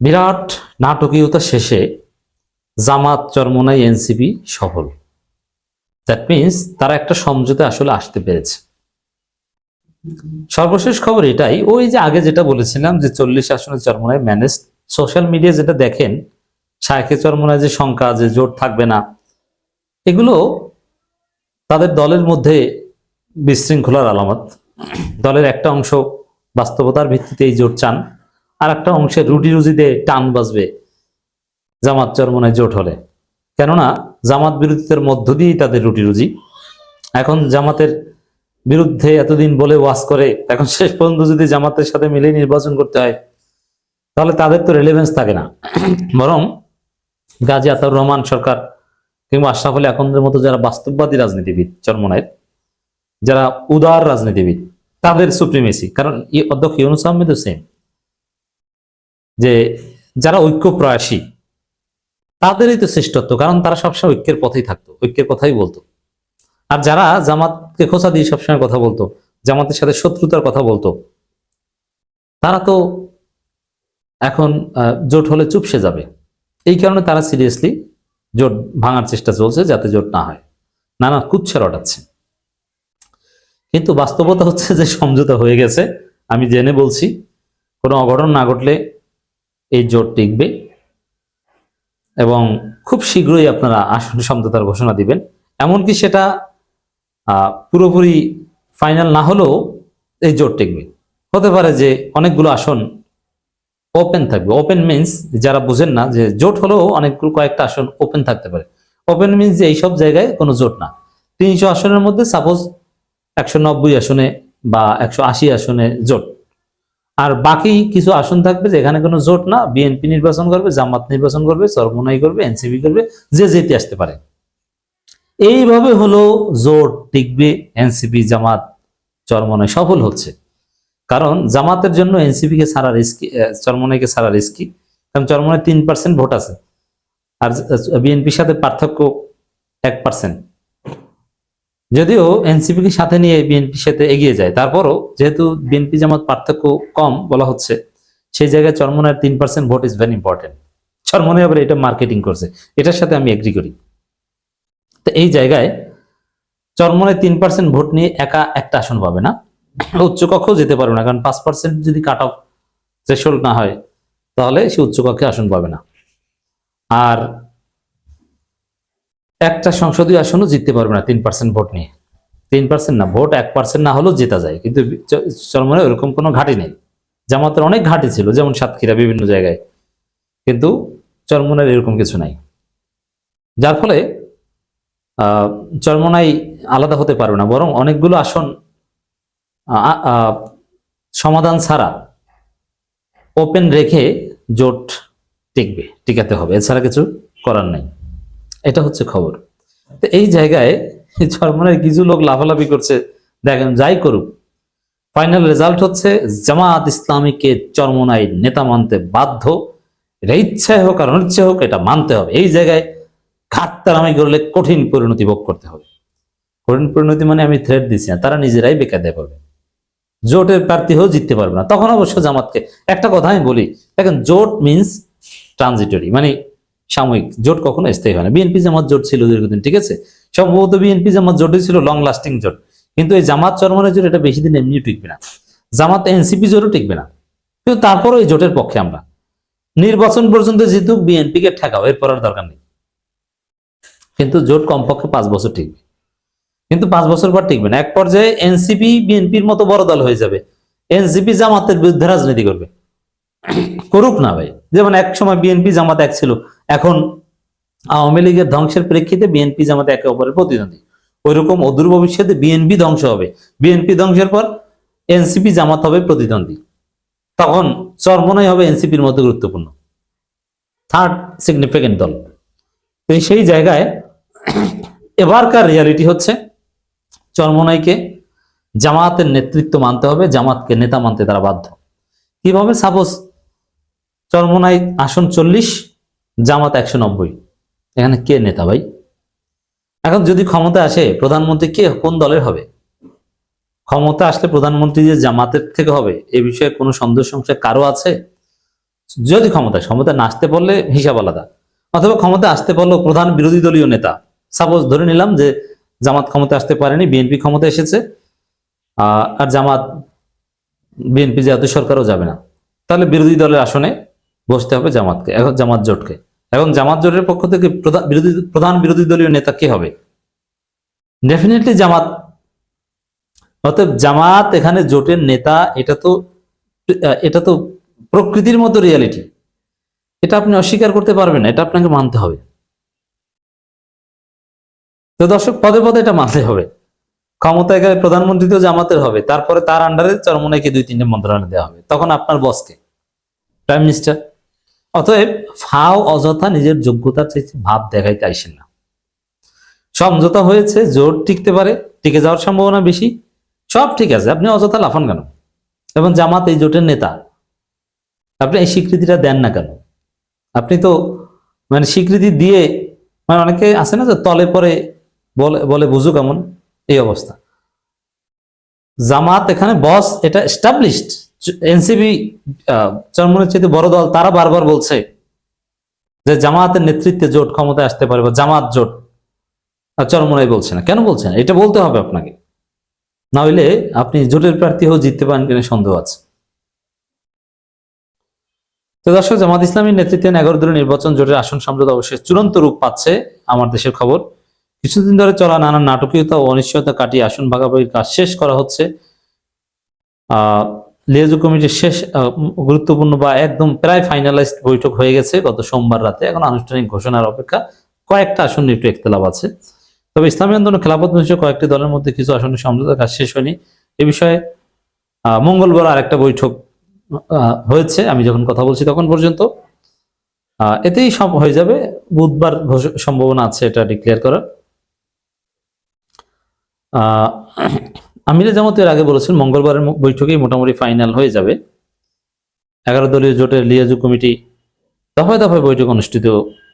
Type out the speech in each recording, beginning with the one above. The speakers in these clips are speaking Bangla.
বিরাট নাটকীয়তা শেষে জামাত চরমনাই এনসিপি সফল। দ্যাট মিনস তারা একটা সমঝোতে আসলে আসতে পেরেছে। সর্বশেষ খবর এটাই, ওই যে আগে যেটা বলেছিলাম যে চল্লিশ আসনে চরমনায় ম্যানেজ সোশ্যাল মিডিয়া যেটা দেখেন, শায়খে চরমনায় যে শঙ্কা, যে জোট থাকবে না, এগুলো তাদের দলের মধ্যে বিশৃঙ্খলার আলামত। দলের একটা অংশ বাস্তবতার ভিত্তিতে এই জোট চান। আর একটা অংশের রুটি রুজিতে টান বাজবে। জামাত চরমনায় জোট হলে। কেননা, জামাত বিরোধীদের মধ্য দিয়েই তাদের রুটি রুজি। এখন জামাতের বিরুদ্ধে এতদিন বলে ওয়াজ করে, এখন শেষ পর্যন্ত যদি জামাতের সাথে মিলে নির্বাচন করতে হয়, তাহলে তাদের তো রেলেভেন্স থাকে না। বরং গাজী আতাউর রহমান সরকার কিংবা আশরাফ আলী আকন্দের মতো যারা বাস্তববাদী রাজনীতিবিদ চরমনায় যারা উদার রাজনীতিবিদ, তাদের সুপ্রিমেসি কারণ অধ্যক্ষ ইউনুস আহমেদও সেম যে যারা ঐক্য প্রয়াসী তাদেরই তো শ্রেষ্ঠত্ব, কারণ তারা সবসময় ঐক্যের পথেই থাকতো, ঐক্যের কথাই বলতো। আর যারা জামাতকে খোঁচা দিয়ে সবসময় কথা বলতো, জামাতের সাথে শত্রুতার কথা বলতো, তারা তো এখন জোট হলে চুপসে যাবে। এই কারণে তারা সিরিয়াসলি জোট ভাঙার চেষ্টা চলছে, যাতে জোট না হয়। নানা কুচ্ছা রটাচ্ছে। কিন্তু বাস্তবতা হচ্ছে যে সমঝোতা হয়ে গেছে। আমি জেনে বলছি, কোনো অঘটন না ঘটলে এই জোট টিকবে এবং খুব শীঘ্রই আপনারা আসন সমঝোতার ঘোষণা দিবেন। এমনকি সেটা পুরোপুরি ফাইনাল না হলেও এই জোট টিকবে। হতে পারে যে অনেকগুলো আসন ওপেন থাকবে। ওপেন মিন্স যারা বুঝেন না যে জোট হলেও অনেকগুলো কয়েকটা আসন ওপেন থাকতে পারে। ওপেন মিন্স যে এইসব জায়গায় কোনো জোট না। তিনশো আসনের মধ্যে সাপোজ একশো নব্বই আসনে বা একশো আশি আসনে জোট। আর বাকি কিছু আসন থাকবে যেখানে কোনো জোট না, বিএনপি নির্বাচন করবে, জামাত নির্বাচন করবে সরমনাই করবে, এনসিপি করবে, যে যেতে আসতে পারে। এইভাবে হলো জোট টিকবে, এনসিপি, জামাত চরমনায় সফল হচ্ছে। কারণ জামাতের জন্য এনসিপি কে ছাড়া রিস্কি চরমনাইকে ছাড়া রিস্কি। কারণ চরমনায় তিন পার্সেন্ট ভোট আছে। আর বিএনপির সাথে পার্থক্য এক পার্সেন্ট যদিও এনসিপি কে সাথে নিয়ে বিএনপির সাথে এগিয়ে যায়, তারপরও যেহেতু বিএনপি জামাত পার্থক্য কম বলা হচ্ছে, সেই জায়গায় চরমনের তিন percent vote is very important চরমনে আবার এটা মার্কেটিং করছে, এটার সাথে আমি এগ্রি করি। তো এই জায়গায় চরমনে তিন পার্সেন্ট ভোট নিয়ে একা একটা আসন পাবে না উচ্চকক্ষেও যেতে পারবে না, কারণ পাঁচ পার্সেন্ট যদি কাট অফ থ্রেশোল্ড না হয়, তাহলে সে উচ্চকক্ষে আসন পাবে না। আর একটা সংসদীয় আসনও জিততে পারবে না তিন পার্সেন্ট ভোট নিয়ে। তিন পার্সেন্ট না, ভোট এক পার্সেন্ট না হলেও জেতা যায়, কিন্তু চরমনে ওরকম কোনো ঘাটি নেই। জামাতের অনেক ঘাটি ছিল, যেমন সাতক্ষীরা বিভিন্ন জায়গায়, কিন্তু চরমনের এরকম কিছু নাই। যার ফলে চরমনাই আলাদা হতে পারবে না, বরং অনেকগুলো আসন সমাধান ছাড়া ওপেন রেখে জোট টিকবে, টিকাতে হবে। এছাড়া কিছু করার নাই। এটা হচ্ছে খবর। তো এই জায়গায় চরমনের কিছু লোক লাফালাফি করছে, দেখেন, যাই করুক। ফাইনাল রেজাল্ট হচ্ছে জামাত ইসলামীকে চরমনাই নেতা মানতে বাধ্য। এটা ইচ্ছায় হোক আর অনিচ্ছায় হোক, এটা মানতে হবে। এই জায়গায় ঘাটতারামি করলে কঠিন পরিণতি ভোগ করতে হবে। কঠিন পরিণতি মানে আমি থ্রেট দিচ্ছি না, তারা নিজেরাই বেকায়দায় পড়বে। জোটের প্রার্থী হয়েও জিততে পারবে না। তখন অবশ্য জামাতকে একটা কথা আমি বলি, দেখেন, জোট মিন্স ট্রানজিটরি মানে সাময়িক জোট কখনো স্থায়ী হয় না। বিএনপি জামাত জোট ছিল দীর্ঘদিন, ঠিক আছে? সম্ভবত বিএনপি জামাত জোটই ছিল লং লাস্টিং জোট। কিন্তু এই জামাত চরমনের জোট এটা বেশি দিন এমনি টিকবে না। জামাত এনসিপি জোটও টিকবে না। কিন্তু তারপরও এই জোটের পক্ষে আমরা। নির্বাচন পর্যন্ত যেহেতু বিএনপি কে ঠেকাও, এরপর আর দরকার নেই। কিন্তু জোট কমপক্ষে পাঁচ বছর টিকবে। কিন্তু পাঁচ বছর পর টিকবে না। এক পর্যায়ে এনসিপি বিএনপির মতো বড় দল হয়ে যাবে। এনসিপি জামাতের বিরুদ্ধে রাজনীতি করবে। করুক না ভাই। যেমন এক সময় বিএনপি জামাত এক ছিল, এখন আওয়ামী লীগের ধ্বংসের প্রেক্ষিতে বিএনপি জামাত একে অপরের প্রতিদ্বন্দ্বী। ওইরকম অদূর ভবিষ্যতে বিএনপি ধ্বংস হবে। বিএনপি ধ্বংসের পর এনসিপি জামাত হবে প্রতিদ্বন্দ্বী। তখন চরমনাই হবে এনসিপির মতো গুরুত্বপূর্ণ। থার্ড সিগনিফিকেন্ট দল। তো সেই জায়গায় এবারকার রিয়ালিটি হচ্ছে, চরমনাইকে জামাতের নেতৃত্ব মানতে হবে, জামাতকে নেতা মানতে তারা বাধ্য। কীভাবে সাপোজ চরমনাই আসন চল্লিশ, জামাত একশো নব্বই। এখানে কে নেতা ভাই? এখন যদি ক্ষমতা আসে, প্রধানমন্ত্রী কে কোন দলের হবে? ক্ষমতা আসলে প্রধানমন্ত্রী যে জামাতের থেকে হবে, এ বিষয়ে কোনো সন্দেহ সংশয় কারও আছে? যদি ক্ষমতায় ক্ষমতা না আসতে পারলে হিসাব আলাদা। অথবা ক্ষমতা আসতে পারল প্রধান বিরোধী দলীয় নেতা। সাপোজ ধরে নিলাম যে জামাত ক্ষমতা আসতে পারেনি, বিএনপি ক্ষমতা এসেছে আর জামাত, বিএনপি জাতীয় সরকারও যাবে না। তাহলে বিরোধী দলের আসনে বসতে হবে জামাতকে, এখন জামাত জোটকে। এখন জামাত জোটের পক্ষ থেকে বিরোধী প্রধান বিরোধী দলীয় নেতা কে হবে? ডেফিনেটলি জামাত। অতএব জামাত এখানে জোটের নেতা, এটা তো এটা তো প্রকৃতির মতো রিয়ালিটি এটা আপনি অস্বীকার করতে পারবেন না, এটা আপনাকে মানতে হবে। তো দর্শক, পদে পদে এটা মানতে হবে। ক্ষমতায় গেলে প্রধানমন্ত্রী তো জামাতের হবে, তারপরে তার আন্ডারে চরমনাইকে দুই তিনটে মন্ত্রণালয় দেওয়া হবে। তখন আপনার বসকে প্রাইম মিনিস্টার অতএব ফাও অযথা নিজের যোগ্যতার চাইতে ভাব দেখাইতে আইসেন না। সমঝোতা হয়েছে, জোর টিকতে পারে, টিকে যাওয়ার সম্ভাবনা বেশি। সব ঠিক আছে, আপনি অযথা লাফান কেন? এবং জামাত এই জোটের নেতা, আপনি এই স্বীকৃতিটা দেন না কেন? আপনি তো মানে স্বীকৃতি দিয়ে মানে অনেকে আছে না যে তলে পরে বলে বলে বুঝু কেমন এই অবস্থা। জামাত এখানে বস এটা এস্টাবলিশড এনসিবি চরমনের চেয়ে বড় দল তারা বারবার বলছে যে জামাতের নেতৃত্বে জোট ক্ষমতায় আসতে পারে বা জামাত জোট। আর চরমনাই বলছে না। কেন বলছে না? এটা বলতে হবে আপনাকে। না হইলে আপনি জোটের প্রার্থী হয়েও জিততে পারেন কিনা সন্দেহ আছে। তো দর্শক, জামাত ইসলামীর নেতৃত্বে এগারো দলের নির্বাচন, জোটের আসন সমঝোতা অবশ্যই চূড়ান্ত রূপ পাচ্ছে আমার দেশের খবর। কিছুদিন ধরে চলা নানান নাটকীয়তা ও অনিশ্চয়তা কাটিয়ে আসন ভাগাভাগির কাজ শেষ করা হচ্ছে। আহ লিয়াজু কমিটির শেষ গুরুত্বপূর্ণ বা একদম প্রায় ফাইনালাইজড বৈঠক হয়ে গেছে গত সোমবার রাতে। এখন আনুষ্ঠানিক ঘোষণার অপেক্ষা কয়েকটা আসন একটু একতলাপ আছে। তবে ইসলামী আন্দোলন খেলাফত মঞ্চের কয়েকটি দলের মধ্যে কিছু আসনে সমঝোতার কাজ শেষ হয়নি। এ বিষয়ে মঙ্গলবার আরেকটা বৈঠক হয়েছে। আমি যখন কথা বলছি তখন পর্যন্ত এতেই সব হয়ে যাবে। বুধবার সম্ভাবনা আছে এটা ডিক্লেয়ার করার। আমিরে জামাত এর আগে বলেছেন, মঙ্গলবারের বৈঠকেই মোটামুটি ফাইনাল হয়ে যাবে। এগারো দলীয় জোটের লিয়াজু কমিটি দফায় দফায় বৈঠক অনুষ্ঠিত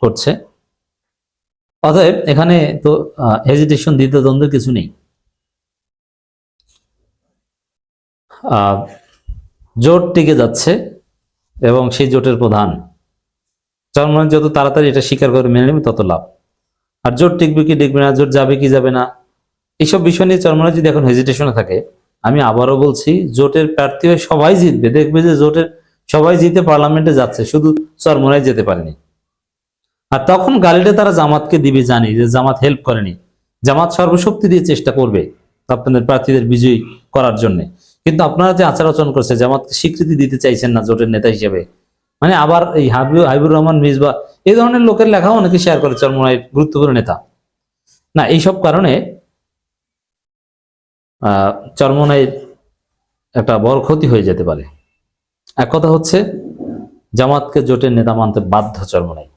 করছে। অতএব এখানে তো হেজিটেশন দ্বিতীয় দ্বন্দ্বের কিছু নেই। জোট টিকে যাচ্ছে এবং সেই জোটের প্রধান। চরমনায় যত তাড়াতাড়ি এটা স্বীকার করে মেনে নেবে, তত লাভ। আর জোট টিকবে কি, টিকবে না, জোট যাবে কি যাবে না এইসব বিষয় নিয়ে চরমনায় যদি এখন হেজিটেশনে থাকে, আমি আবারও বলছি, জোটের প্রার্থী হয়ে সবাই জিতবে। দেখবে যে জোটের সবাই জিতে পার্লামেন্টে যাচ্ছে, শুধু চরমনায় যেতে পারেনি। আর তখন গালিটা তারা জামাতকে দিবে জানি, যে জামাত হেল্প করেনি। জামাত সর্বশক্তি দিয়ে চেষ্টা করবে আপনাদের প্রার্থীদের বিজয়ী করার জন্য। কিন্তু আপনারা যে আচার আচরণ করছে জামাতকে স্বীকৃতি দিতে চাইছেন না জোটের নেতা হিসেবে। মানে আবার এই হাবিব, হাবিবুর রহমান, মিসবা এই ধরনের লোকের লেখাও অনেকে শেয়ার করে চরমনায় গুরুত্বপূর্ণ নেতা। না, এইসব কারণে চরমনায় একটা বড় ক্ষতি হয়ে যেতে পারে। এক কথা হচ্ছে, জামাতকে জোটের নেতা মানতে বাধ্য চরমনাই।